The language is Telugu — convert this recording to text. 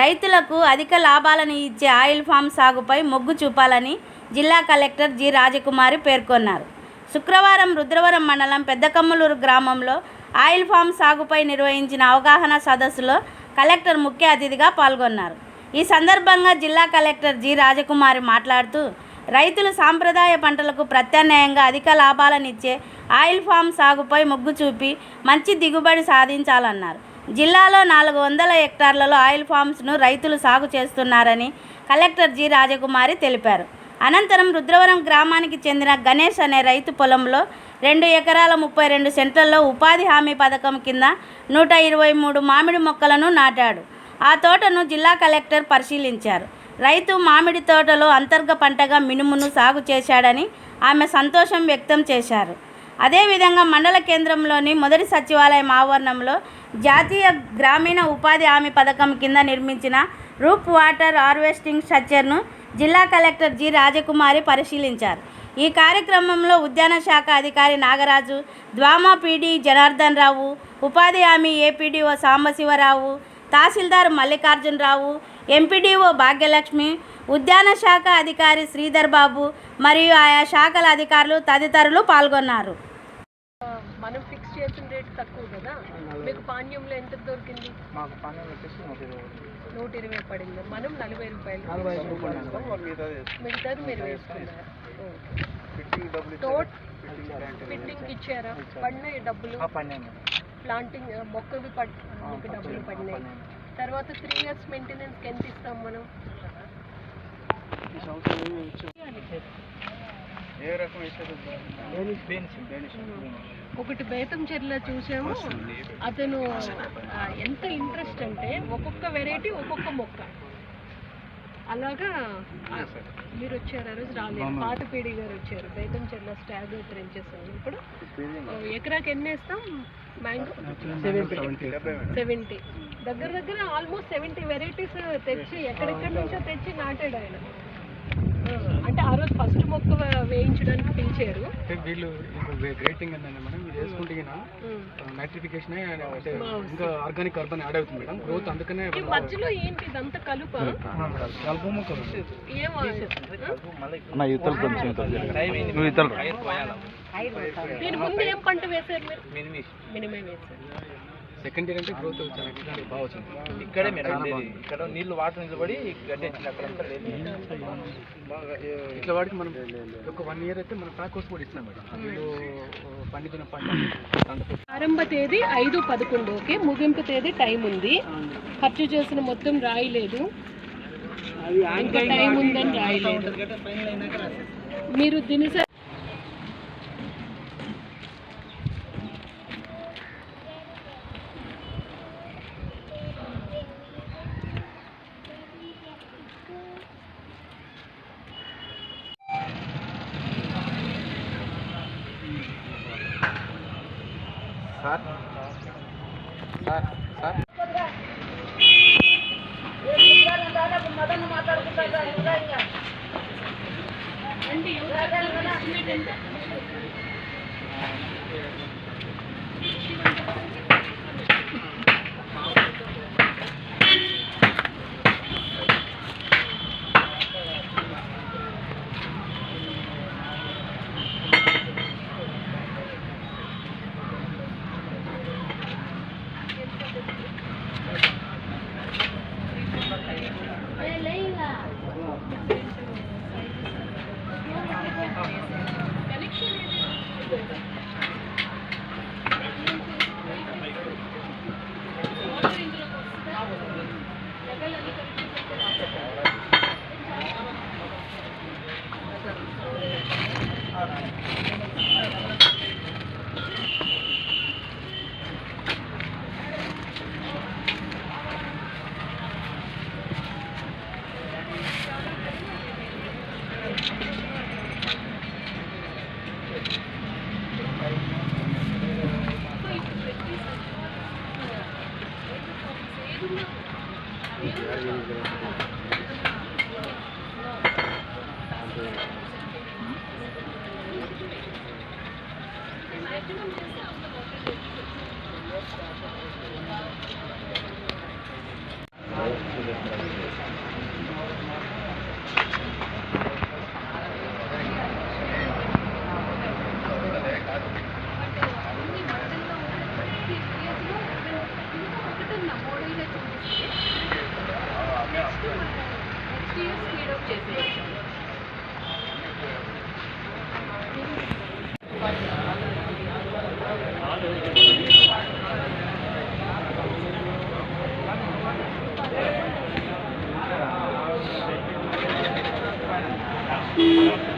రైతులకు అధిక లాభాలను ఇచ్చే ఆయిల్ ఫామ్ సాగుపై మొగ్గు చూపాలని జిల్లా కలెక్టర్ జి రాజకుమారి పేర్కొన్నారు. శుక్రవారం రుద్రవరం మండలం పెద్దకమ్మలూరు గ్రామంలో ఆయిల్ ఫామ్ సాగుపై నిర్వహించిన అవగాహన సదస్సులో కలెక్టర్ ముఖ్య అతిథిగా పాల్గొన్నారు. ఈ సందర్భంగా జిల్లా కలెక్టర్ జి రాజకుమారి మాట్లాడుతూ రైతులు సాంప్రదాయ పంటలకు ప్రత్యామ్నాయంగా అధిక లాభాలనిచ్చే ఆయిల్ ఫామ్ సాగుపై మొగ్గు చూపి మంచి దిగుబడి సాధించాలన్నారు. జిల్లాలో నాలుగు వందల హెక్టార్లలో ఆయిల్ ఫామ్స్ను రైతులు సాగు చేస్తున్నారని కలెక్టర్ జి రాజకుమారి తెలిపారు. అనంతరం రుద్రవరం గ్రామానికి చెందిన గణేష్ అనే రైతు పొలంలో రెండు ఎకరాల ముప్పై రెండు సెంట్లలో ఉపాధి హామీ పథకం కింద నూట ఇరవై మూడు మామిడి మొక్కలను నాటాడు. ఆ తోటను జిల్లా కలెక్టర్ పరిశీలించారు. రైతు మామిడి తోటలో అంతర్గ పంటగా మినుమును సాగు చేశాడని ఆమె సంతోషం వ్యక్తం చేశారు. అదేవిధంగా మండల కేంద్రంలోని మొదటి సచివాలయం ఆవరణంలో జాతీయ గ్రామీణ ఉపాధి హామీ పథకం కింద నిర్మించిన రూప్ వాటర్ హార్వెస్టింగ్ స్ట్రక్చర్ను జిల్లా కలెక్టర్ జి. రాజకుమారి పరిశీలించారు. ఈ కార్యక్రమంలో ఉద్యాన శాఖ అధికారి నాగరాజు ద్వామా పీడీ జనార్దన్ రావు ఉపాధి హామీ ఏపీడీఓ సాంబశివరావు తహసీల్దార్ మల్లికార్జునరావు ఎంపీడీఓ భాగ్యలక్ష్మి ఉద్యాన శాఖ అధికారి శ్రీధర్ బాబు మరియు ఆయా శాఖల అధికారులు తదితరులు పాల్గొన్నారు. మనం ఫిక్స్ చేసిన రేట్ తక్కువ కదా మీకు పాణ్యంలో ఎంత దొరికింది? మాకు పన్నెండు వచ్చేసి నూట ఇరవై పడింది? మనం నలభై రూపాయలు. మిగతాది మీరు వేసుకున్నారు? ఫిట్టింగ్ డబ్బులు ఇచ్చారు. పడినాయి డబ్బులు ప్లాంటింగ్ మొక్కవి పడ్ ఆ, మీకు డబ్బులు పడినాయి. తర్వాత త్రీ ఇయర్స్ మెయింటెనెన్స్కి ఎంత ఇస్తాం మనం? ఒకటి బేతం చెర్ల చూసాము. అతను ఎంత ఇంట్రెస్ట్ అంటే ఒక్కొక్క వెరైటీ ఒక్కొక్క మొక్క. అలాగా? మీరు వచ్చారు ఆ రోజు రాలేదు. పాత పీడి గారు వచ్చారు. బేతం చెర్ల స్టాగ్ ట్రెంచెస్ ఇప్పుడు ఎకరాకి ఎన్ని వేస్తాం? మ్యాంగో? సెవెంటీ దగ్గర దగ్గర ఆల్మోస్ట్ సెవెంటీ వెరైటీస్ తెచ్చి ఎక్కడెక్కడి నుంచో తెచ్చి నాటాడు ఆయన. అంటే ఆ రోజు ఫస్ట్ మొక్క వేయించడానికి పిలిచారు. అంటే వీళ్ళు గ్రేటింగ్ ఏంటంటే మేడం ఇది వేసుకుంటే. నైట్రిఫికేషన్ అంటే ఇంకా ఆర్గానిక్ కార్బన్ యాడ్ అవుతుంది మేడం. గ్రోత్ అందుకనే ఈ మధ్యలో ఏంటి ఇదంతా కలుప? కలుపు మొక్కలు ఇతరులు కొంచెం నువ్వు ఇతరులు. దీని ముందు ఏం పంట వేశారు మీరు? మినిమం వేశారు సెకండ్ ఇయర్ అంటే గ్రోత్ బాగా వచ్చింది. ఇక్కడే మీరు. ఇక్కడ నీళ్ళు వాటర్ నిలబడి గడ్డి వచ్చింది అక్కడంతా లేదు. ఇట్లా వాడికి మనం ఒక వన్ ఇయర్ అయితే మనం ప్యాక్ కోర్స్ కూడా ఇచ్చినాం మేడం. వీళ్ళు పండితున్న పంట. ప్రారంభ తేదీ ఐదు పదకొండు ఓకే? ముగింపు తేదీ టైం ఉంది. ఖర్చు చేసిన మొత్తం రాయలేదు. ఇంకా టైం ఉందని రాయలేదు. మీరు దినసరి సార్. Sir sir. మాట్లాడుకుంటా Thank you. ఆ